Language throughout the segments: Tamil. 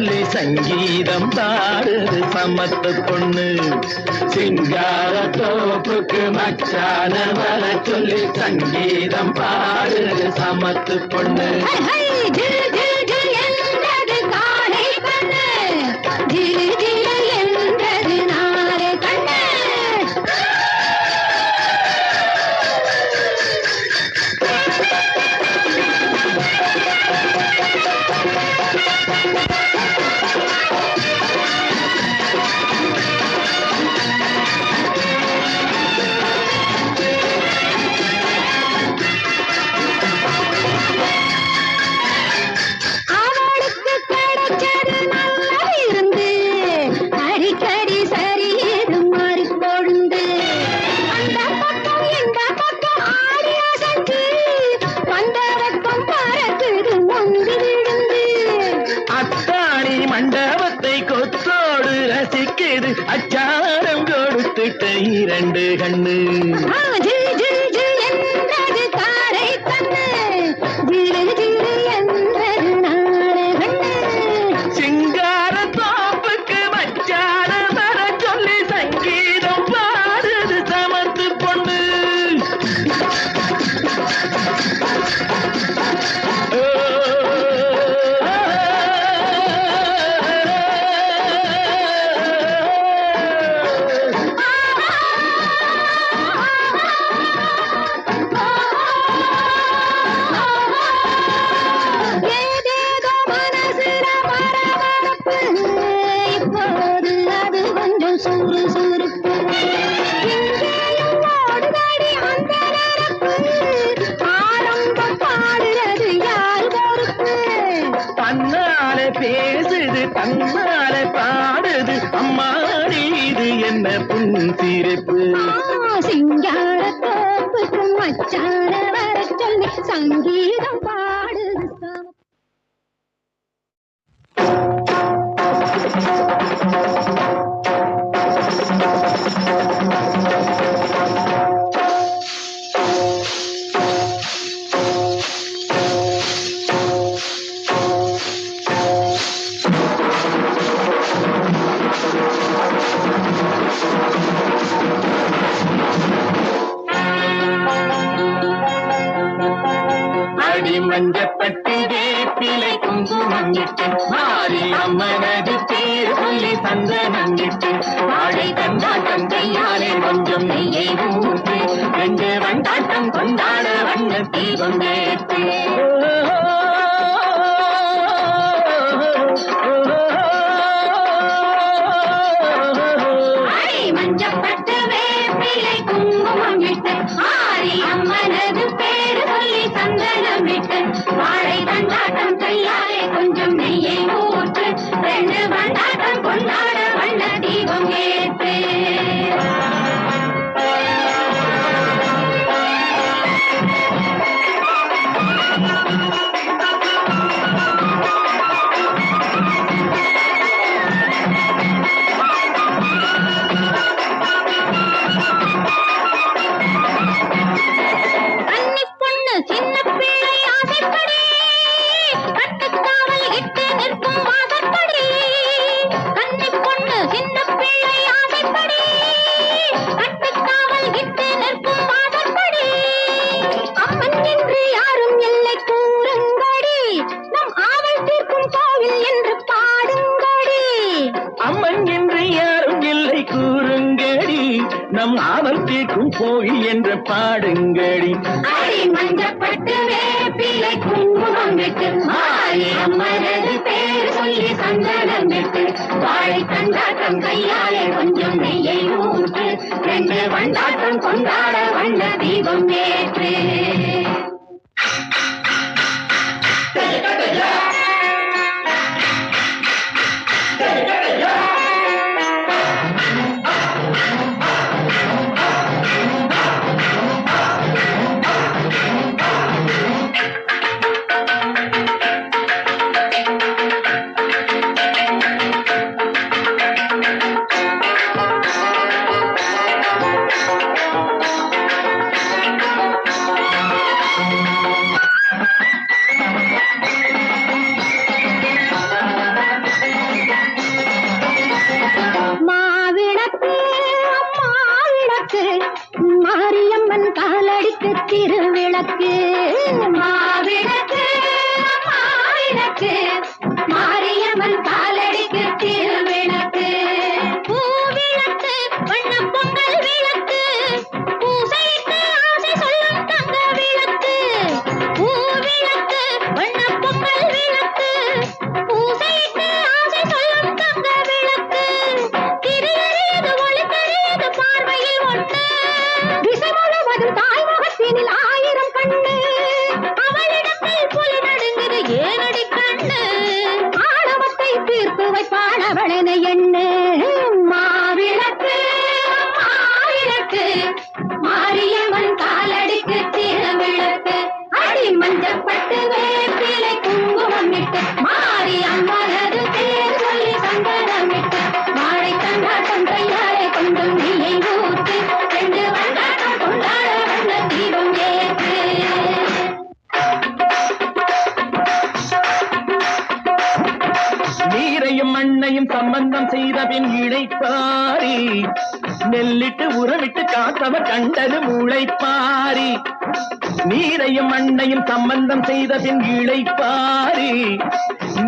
சொல்லி சங்கீதம் பாடுது சமத்து பொண்ணு. சிங்கார தோப்புக்கு மச்சான வர சொல்லி சங்கீதம் பாடுது சமத்து பொண்ணு. and move இப்போது அது கொஞ்சம் சுறுசுறுப்பு தன்னாலே பேசுது தன்னாலே பாடுது. இது என்ன சிங்கார தோப்புக்கு மச்சான வர சொல்லி சங்கீதம் பா மாறி அம்மனது பேர் சொல்லி தந்த நங்கிட்டு வாழை தந்தா தந்தையாலே கொஞ்சம் நெய்யை ஊற்று. ரெண்டு வந்தாட்டம் கொண்டாட வண்ண தீபம் ஏற்று. மஞ்சப்பட்டு வேப்பிலை குங்குமம் விட்டு ஆரி அம்மனது பேர் சொல்லி சந்தனம் விட்டு வாழை தந்தாட்டம் பெண் என்று யாரும் இல்லை கூறுங்கடி. நம் ஆவல் தீர்க்கும் போய் என்று பாடுங்கடி. மஞ்சப்பட்டு வேப்பிலை குங்குமம் விட்டு அம்மரது பேர் சொல்லி சந்தனம் விட்டு வாழை கண்டாட்டம் கையாலே கொஞ்சம் நெய்யை ஊற்று ரெண்டு வண்டாட்டம் கொண்டாட வண்ண தீபம் ஏற்று. விட்டு உறவிட்டு காத்தவ கண்டது முளைப்பாரி. நீரையும் மண்ணையும் சம்பந்தம் செய்த பின் இழைப்பாரி.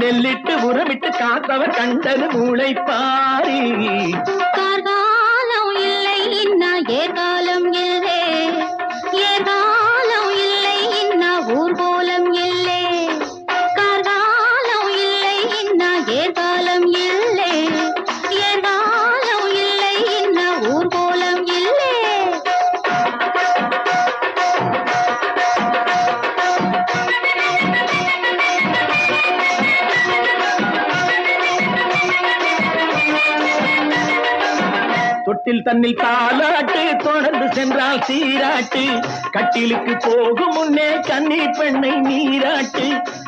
நெல்லிட்டு உறவிட்டு காத்தவ கண்டது முளைப்பாரி. கார்காலம் இல்லை என்ன ஏகாலம் கட்டில் தன்னில் தாலாட்டு தொடர்ந்து சென்றால் சீராட்டு. கட்டிலுக்கு போகும் முன்னே கன்னி பெண்ணை நீராட்டு.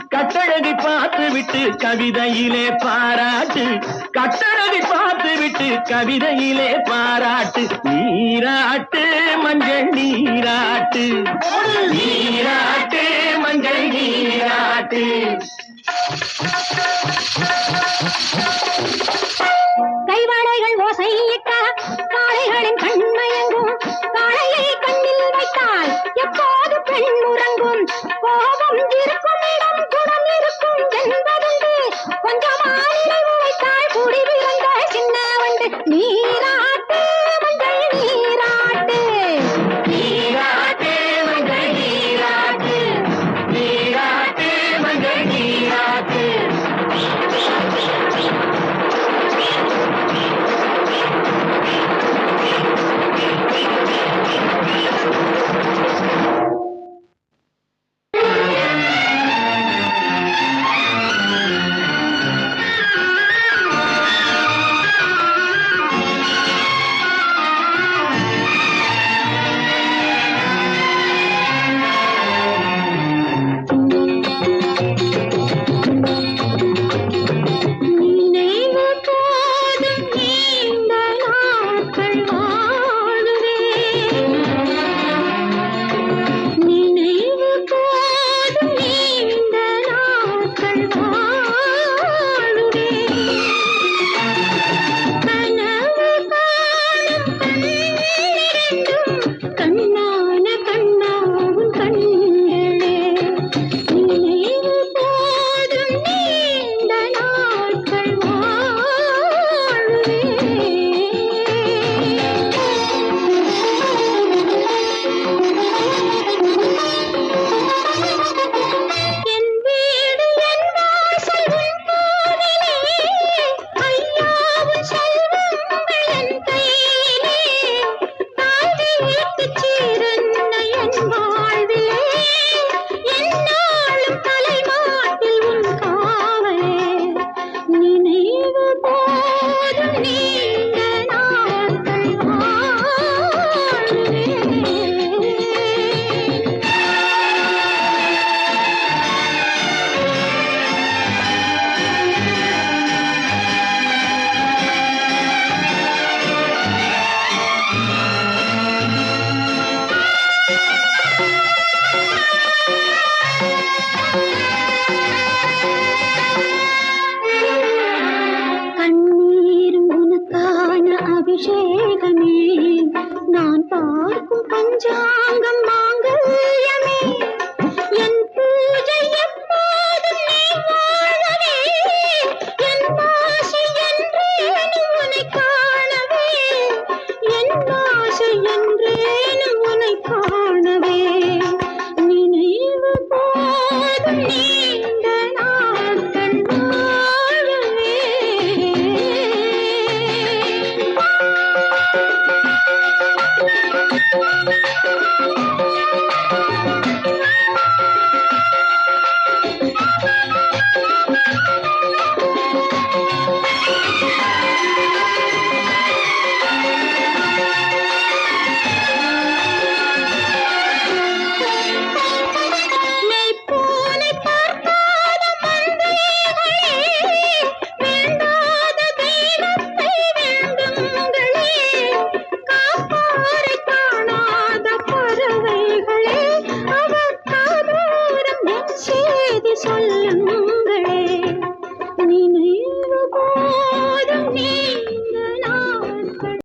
கட்டழகை பார்த்து விட்டு கவிதையிலே பாராட்டு. கட்டழகை பார்த்து விட்டு கவிதையிலே பாராட்டு. நீராட்டு மஞ்சள் நீராட்டு. நீராட்டு மஞ்சள் நீராட்டு.